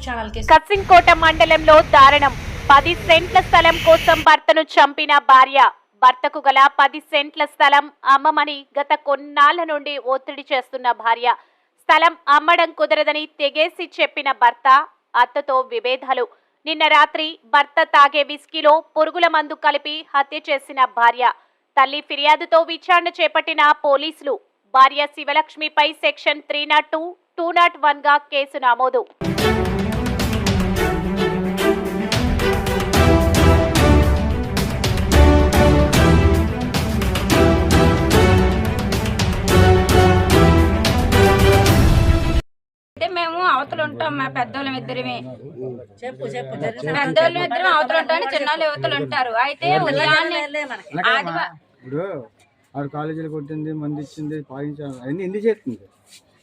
News ఛానల్కి కసింకోట మండలంలో దారుణం. పది సెంట్ల స్థలం కోసం భర్తను చంపిన భార్య. భర్తకు గల పది సెంట్ల స్థలం అమ్మమని గత కొన్నాళ్ళ నుండి ఒత్తిడి చేస్తున్న భార్య. స్థలం అమ్మడం కుదరదని తెగేసి చెప్పిన భర్త అత్తతో విభేదాలు. నిన్న రాత్రి భర్త తాగే విస్కీలో పురుగుల మందు కలిపి హత్య చేసిన భార్య. తల్లి ఫిర్యాదుతో విచారణ చేపట్టిన పోలీసులు. భార్య శివలక్ష్మిపై section three not two two not వన్గా కేసు నమోదు. అంటే మేము అవతల ఉంటాం మా పెద్దోళ్ళం ఇద్దరమే. చెప్పు చెప్పు పెద్దోళ్ళం ఇద్దరం అవతల ఉంటాం చిన్నోళ్ళు యువతలు ఉంటారు. అయితే ఉదయాన్నే ఆదివా- ఇప్పుడు ఆవిడ కాలేజీలో కొట్టింది మంది ఇచ్చింది అన్ని ఎందుకు చేస్తుంది?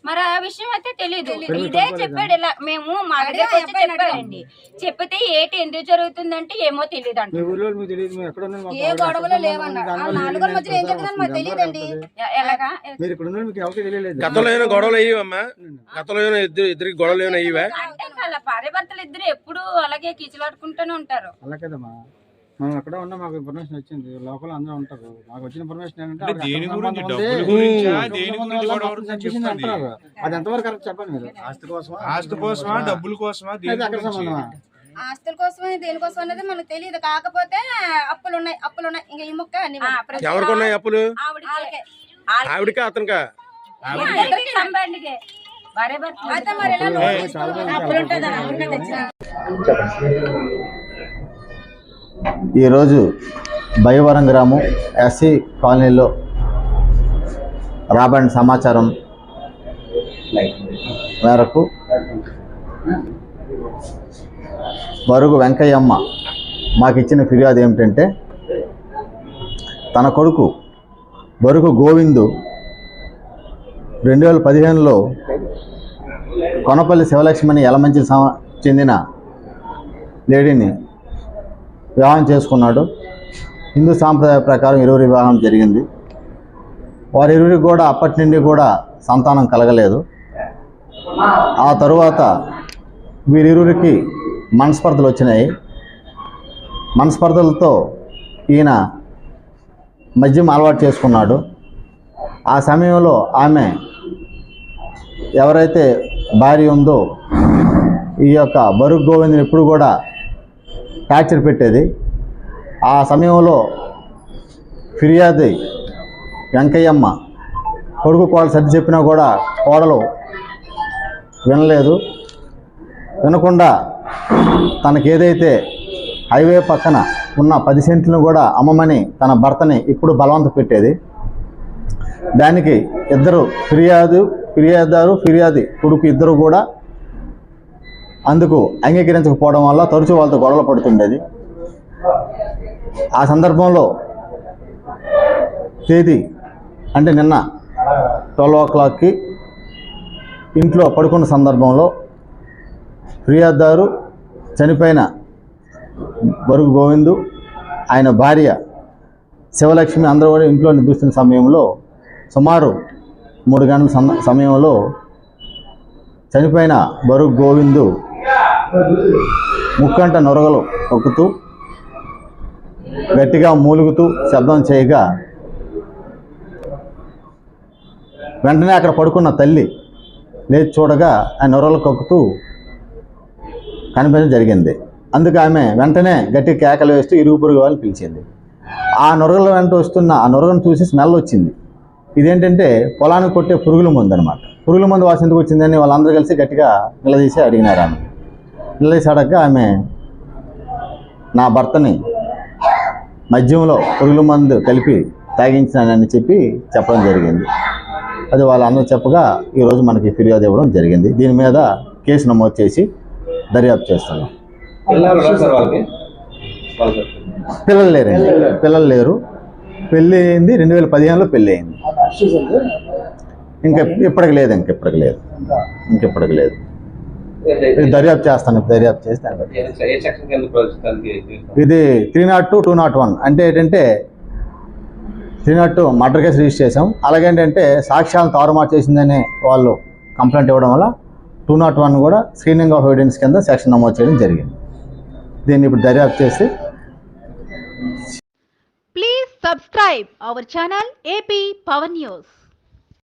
మరి ఆ విషయం అయితే తెలియదు ఇదే చెప్పాడు ఇలా. మేము మా దగ్గరకు వచ్చి చెప్పాడండి. చెప్పితే ఏంటి ఎందుకు జరుగుతుందంటే ఏమో తెలియదు అంట ఏ గొడవలు ఎక్కడ లేవన్న. ఉన్నాం, ఆ దానివల్ల నాలుగుల ఏమైంది, మధ్యలో ఏం ఎంత జరుగుతుందని మాకు వస్తుంది, తెలియదండి ఎంత ఎ- ఎలాగా? మీరు ఇక్కడ ఉన్న మీకు ఎవరికి తెలియలేదు. గతంలో ఏమైనా గొడవలు అయ్యవమ్మా? గతంలో ఏమైనా ఇద్దరు ఇద్దరికి గొడవలు ఏమైనా అయ్యవా? అంటే వాళ్ళ భార్య భర్తలు ఇద్దరు ఎప్పుడు అలాగే కీచులాడుకుంటూనే ఉంటారు. అలా కదమ్మా. మనం ఎక్కడ ఉన్నా మాకు ఇన్ఫర్మేషన్ వచ్చింది. లోపల అందరూ ఉంటారు. మాకు వచ్చిన ఇన్ఫర్మేషన్ ఏంటంటే దేని గురించి? డబ్బుల గురించా? దేని గురించి గొడవ అవుతుందని. అంటారు. అది ఎంతవరకు కరెక్ట్ చెప్పండి మీరు? ఆస్తి కోసమా? ఆస్తి కోసమా? డబ్బుల కోసమా? దేని గురించి? సంబంధమా? ఆస్తుల కోసమే దేనికోసం అనేది మనకు తెలియదు. కాకపోతే అప్పులు ఉన్నాయి అప్పులు ఉన్నాయి ఇంకా ఈ ముక్క ప్రతి ఎవరికి ఉన్నాయి. అప్పులు? ఆవిడకి. అతనికా? అయితే మరి ఎలా ఈరోజు భయవరం గ్రామం ఎస్సీ కాలనీలో రాబడిన సమాచారం మేరకు మరుగు వెంకయ్యమ్మ మాకు ఇచ్చిన ఫిర్యాదు ఏమిటంటే తన కొడుకు బరుకు గోవిందు రెండు వేల పదిహేనులో కొనపల్లి శివలక్ష్మణి యలమంచి సమ చెందిన లేడీని వివాహం చేసుకున్నాడు. హిందూ సాంప్రదాయ ప్రకారం ఇరువురు వివాహం జరిగింది. వారిరువురికి కూడా అప్పటి నుండి కూడా సంతానం కలగలేదు. ఆ తరువాత వీరిరువురికి మనస్పర్ధలు వచ్చినాయి. మనస్పర్ధలతో ఈయన మద్యం అలవాటు చేసుకున్నాడు. ఆ సమయంలో ఆమె ఎవరైతే భార్య ఉందో ఈ యొక్క బరుగ్ గోవింద్ని ఎప్పుడు కూడా టార్చర్ పెట్టేది. ఆ సమయంలో ఫిర్యాదు వెంకయ్యమ్మ కొడుకు కోడలు సర్ది చెప్పినా కూడా కోడలు వినలేదు. వినకుండా తనకి ఏదైతే హైవే పక్కన ఉన్న పది సెంట్లను కూడా అమ్మమని తన భర్తని ఇప్పుడు బలవంత పెట్టేది. దానికి ఇద్దరు ఫిర్యాదు ఫిర్యాదుదారు ఫిర్యాది కొడుకు ఇద్దరు కూడా అందుకు అంగీకరించకపోవడం వల్ల తరచూ వాళ్ళతో గొడవలు పడుతుండేది. ఆ సందర్భంలో తేదీ అంటే నిన్న ట్వెల్వ్ ఓ క్లాక్కి ఇంట్లో పడుకున్న సందర్భంలో ఫిర్యాదుదారు చనిపోయిన బరుగు గోవిందు ఆయన భార్య శివలక్ష్మి అందరూ కూడా ఇంట్లో నిద్రిస్తున్న సమయంలో సుమారు మూడు గంటల సమ- సమయంలో చనిపోయిన బరుగు గోవిందు ముక్కంట నొరగలు తొక్కుతూ గట్టిగా మూలుగుతూ శబ్దం చేయగా వెంటనే అక్కడ పడుకున్న తల్లి లేచి చూడగా ఆ నొరలు కక్కుతూ కనిపించడం జరిగింది. అందుకు ఆమె వెంటనే గట్టి కేకలు వేస్తూ ఇరుగు పొరుగు వాళ్ళని పిలిచింది. ఆ నొరగల వెంట వస్తున్న ఆ నొరగను చూసి స్మెల్ వచ్చింది. ఇదేంటంటే పొలానికి కొట్టే పురుగుల మందు అనమాట పురుగుల మందు వాసన ఎందుకు వచ్చిందని వాళ్ళందరూ కలిసి గట్టిగా నిలదీసి అడిగినారు ఆమె. నిలదీసి అడగగా ఆమె నా భర్తని మద్యంలో పురుగుల మందు కలిపి తాగించినానని చెప్పి చెప్పడం జరిగింది. అది వాళ్ళందరూ చెప్పగా ఈరోజు మనకి ఫిర్యాదు ఇవ్వడం జరిగింది. దీని మీద కేసు నమోదు చేసి దర్యాప్తు చేస్తున్నాం. పిల్లలు లేరండి. పిల్లలు లేరు. పెళ్ళి అయింది రెండు వేల పదిహేనులో పెళ్ళి అయింది. ఇంకా ఇప్పటికి లేదు ఇంక ఇప్పటికి లేదు. ఇంక ఇప్పటికి లేదు. దర్యాప్తు చేస్తాను దర్యాప్తు చేసి దాన్ని బట్టి. ఏ సెక్షన్ కింద ప్రస్తుతానికి ఇది three not two two not one అంటే ఏంటంటే three not two murder case register చేసాం అలాగే ఏంటంటే సాక్ష్యాలను తారుమారు చేసిందని వాళ్ళు కంప్లైంట్ ఇవ్వడం వల్ల టూ నాట్ వన్ కూడా స్క్రీనింగ్ ఆఫ్ ఎవిడెన్స్ కింద సెక్షన్ నమోదు చేయడం జరిగింది దీన్ని ఇప్పుడు దర్యాప్తు చేసి Please subscribe our channel AP Power News.